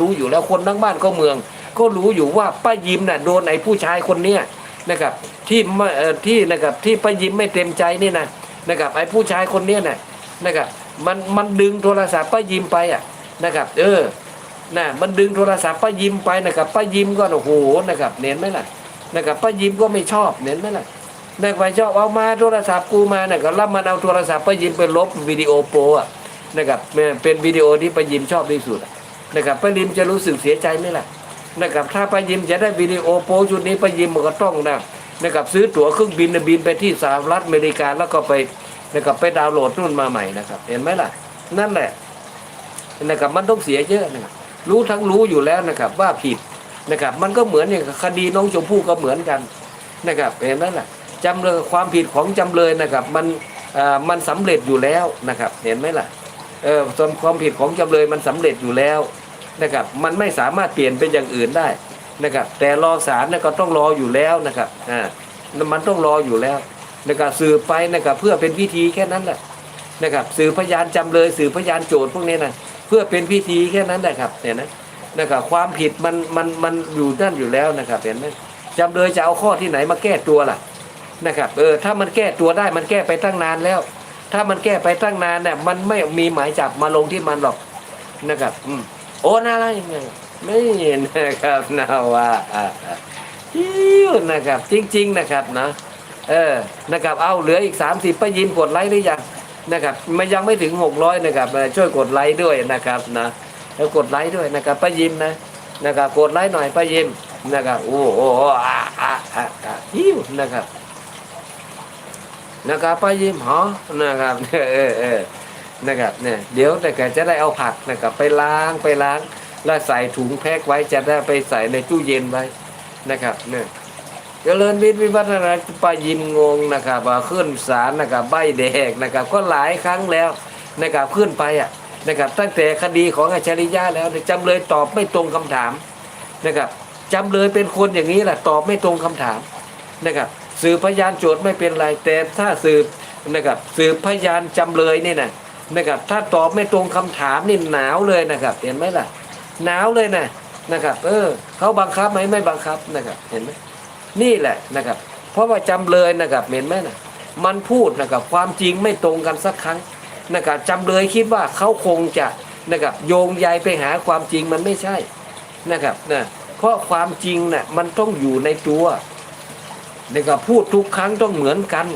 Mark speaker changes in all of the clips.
Speaker 1: รู้อยู่แล้วคนทั้งบ้านก็เมือง ก็รู้อยู่ว่าป้ายิมน่ะโดนไอ้ผู้ชายคนเนี้ยนะครับที่ไม่เอ่อที่นะครับที่ป้ายิมไม่เต็มใจนี่นะนะครับไอ้ผู้ชายคนเนี้ยน่ะนะครับมันมันดึงโทรศัพท์ป้ายิมไปอะนะครับ เออนะมันดึงโทรศัพท์ป้ายิมไปนะครับป้ายิมก็โอ้โหนะครับเน้นไหมล่ะนะครับป้ายิมก็ไม่ชอบเน้นไหมล่ะนะครับไม่ชอบเอามาโทรศัพท์กูมานะครับแล้วมันเอาโทรศัพท์ป้ายิมไปลบวิดีโอโปรอะนะครับเป็นวิดีโอที่ป้ายิมชอบที่สุดอะ นะครับป้ายิมจะรู้สึกเสียใจไหมล่ะนะครับถ้าป้ายิมจะได้วิดีโอโปชุดนี้ป้ายิมมันก็ต้องนะนะครับซื้อตั๋วเครื่องบินบินไปที่สหรัฐอเมริกาแล้วก็ไปนะครับไปดาวน์โหลดนู่นมาใหม่นะครับ เห็นไหมล่ะ นั่นแหละนะครับมันต้องเสียเยอะนะครับรู้ทั้งรู้อยู่แล้วนะครับว่าผิดนะครับ มันก็เหมือนอย่างคดีน้องชมพู่ก็เหมือนกันนะครับ เห็นไหมล่ะจำเลยความผิดของจำเลยนะครับ มันอ่ามันสำเร็จอยู่แล้วนะครับ เห็นไหมล่ะ เออส่วนความผิดของจำเลยมันสำเร็จอยู่แล้วนะครับมันไม่สามารถเปลี่ยนเป็นอย่างอื่นได้นะครับแต่รอศาลนี่ยก็ต้องรออยู่แล้วนะครับอ่ามันต้องรออยู่แล้วนะครับสืบไปนะครับเพื่อเป็นพิธีแค่นั้นแหละนะครับสืบพยานจำเลยสืบพยานโจทย์พวกนี้นะเพื่อเป็นพิธีแค่นั้นแหละครับเห็นไหมนะครับความผิดมันมันมันอยู่นั่นอยู่แล้วนะครับเห็นไหมจำเลยจะเอาข้อที่ไหนมาแก้ตัวล่ะนะครับเออถ้ามันแก้ตัวได้มันแก้ไปตั้งนานแล้ว ถ้ามันแก้ไปตั้งนานเนี่ยมันไม่มีหมายจับมาลงที่มันหรอกนะครับ อืมโอ้น่าอะไรไงไม่เห็นนะครับนะว่าอ่าอ่าฮิวนะครับ จริง ๆ นะครับนะเออนะครับ เอาเหลืออีก 30ป้ายิมกดไลค์หรือยังนะครับ มันยังไม่ถึง 600นะครับช่วยกดไลค์ด้วยนะครับนะแล้วกดไลค์ด้วยนะครับป้ายิมนะนะครับกดไลค์หน่อยป้ายิมนะครับโอ้โหอ่าอ่าอ่าอ่าฮิวนะครับ นะครับป้ายิ้มหอนะครับเออเออนะครับเนี่ยเดี๋ยวแต่แกจะได้เอาผักนะครับไปล้างไปล้าง แล้วใส่ถุงแพ็คไว้จะได้ไปใส่ในตู้เย็นไว้นะครับเนี่ยเจริญวิทย์วิวัฒนาปายิ้มงงนะครับขึ้นศาลนะครับใบแดกนะครับ ก็หลายครั้งแล้วนะครับขึ้นไปอะนะครับตั้งแต่คดีของอัจฉริยะแล้วจำเลยตอบไม่ตรงคำถามนะครับจำเลยเป็นคนอย่างนี้แหละตอบไม่ตรงคำถามนะครับ สืบพยานโจทย์ไม่เป็นไรแต่ถ้าสืบนะครับสืบพยานจำเลยนี่นะนะครับถ้าตอบไม่ตรงคำถามนี่หนาวเลยนะครับ เห็นไหมล่ะ หนาวเลยนะนะครับ เออเขาบังคับไหมไม่บังคับนะครับ เห็นไหมนี่แหละนะครับ เพราะว่าจำเลยนะครับเห็นไหมนะมันพูดนะครับความจริงไม่ตรงกันสักครั้งนะครับจำเลยคิดว่าเขาคงจะนะครับโยงใยไปหาความจริงมันไม่ใช่นะครับนะเพราะความจริงน่ะมันต้องอยู่ในตัว นะครับพูดทุกครั้งต้องเหมือนกัน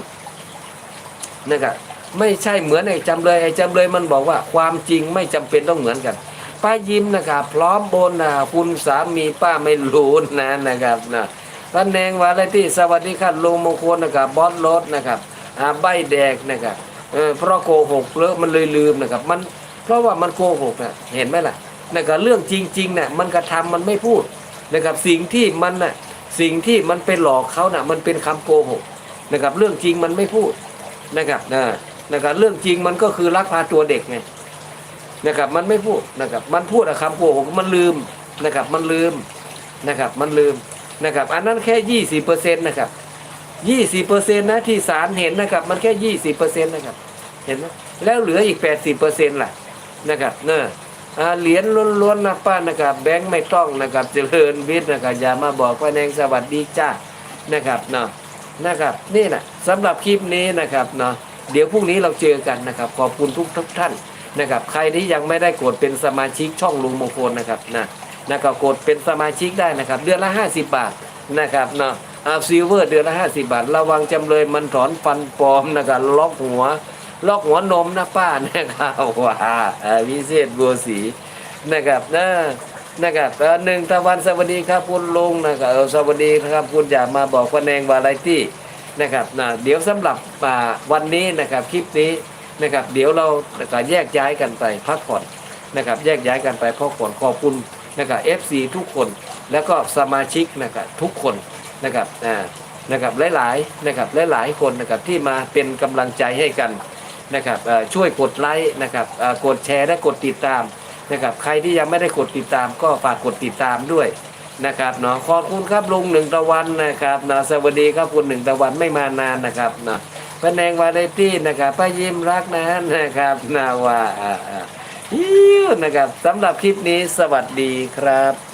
Speaker 1: นะครับไม่ใช่เหมือนไอ้จำเลยไอ้จำเลยมันบอกว่า ความจริงไม่จำเป็นต้องเหมือนกัน ป้ายิ้มนะครับพร้อมโบนนะคุณสามีป้าไม่รู้นะนะครับนะตำแหน่งวาไรที่สวัสดีครับลุงมงคลนะครับบอสรถนะครับอาใบแดกนะครับเออเพราะโกหกเลอะมันเลยลืมนะครับ มันเพราะว่ามันโกหกนะเห็นไหมล่ะนะครับเรื่องจริงๆเนี่ยมันกระทำมันไม่พูดนะครับสิ่งที่มันน่ะ สิ่งที่มันไปหลอกเขาน่ะมันเป็นคำโกหกนะครับ เรื่องจริงมันไม่พูดนะครับนะนะครับเรื่องจริงมันก็คือลักพาตัวเด็กไงนะครับมันไม่พูดนะครับมันพูดอะคำโกหกมันลืมนะครับมันลืมนะครับมันลืมนะครับอันนั้นแค่ยี่สิบเปอร์เซ็นต์นะครับยี่สิบเปอร์เซ็นต์นะที่ศาลเห็นนะครับ มันแค่ยี่สิบเปอร์เซ็นต์นะครับ เห็นไหมแล้วเหลืออีกแปดสิบเปอร์เซ็นต์ล่ะนะครับเนอะ เหรียญล้วนๆนะป้านะครับแบงค์ไม่ต้องนะครับเจริญวิทย์นะครับอย่ามาบอกว่าแนงสวัสดีจ้านะครับเนาะนะครับนี่แหละสำหรับคลิปนี้นะครับเนาะเดี๋ยวพรุ่งนี้เราเจอกันนะครับ ขอบคุณทุกทุกท่านนะครับ ใครที่ยังไม่ได้กดเป็นสมาชิกช่องลุงมงคลนะครับนะนะครับกดเป็นสมาชิกได้นะครับ เดือนละ 50 บาทนะครับเนาะอาซิลเวอร์เดือนละ 50 บาท ระวังจำเลยมันถอนฟันปลอมนะครับล็อกหัว ลอกหัวนมนะป้านะครับว้าอ่าวิเศษบัวสีนะครับนะนะครับเอ่อหนึ่งตะวันสวัสดีครับคุณลุงนะครับเออสวัสดีครับคุณอย่ามาบอกว่าแนงวาไรตี้นะครับนะเดี๋ยวสำหรับวันนี้นะครับคลิปนี้นะครับเดี๋ยวเราก็แยกย้ายกันไปพักผ่อนนะครับแยกย้ายกันไปพักผ่อนขอบคุณนะครับ FC ทุกคนแล้วก็สมาชิกนะครับทุกคนนะครับอ่านะครับหลายๆนะครับหลายๆคนนะครับที่มาเป็นกำลังใจให้กัน นะครับช่วยกดไลค์นะครับกดแชร์และกดติดตามนะครับใครที่ยังไม่ได้กดติดตามก็ฝากกดติดตามด้วยนะครับเนาะขอบคุณครับลุงหนึ่งตะวันนะครับนะสวัสดีครับคุณหนึ่งตะวันไม่มานานนะครับนะพระแนงวาไรตี้นะครับป้ายิ้มรักนะนะครับนาว่าอ่าอ่าฮิวนะครับสำหรับคลิปนี้สวัสดีครับ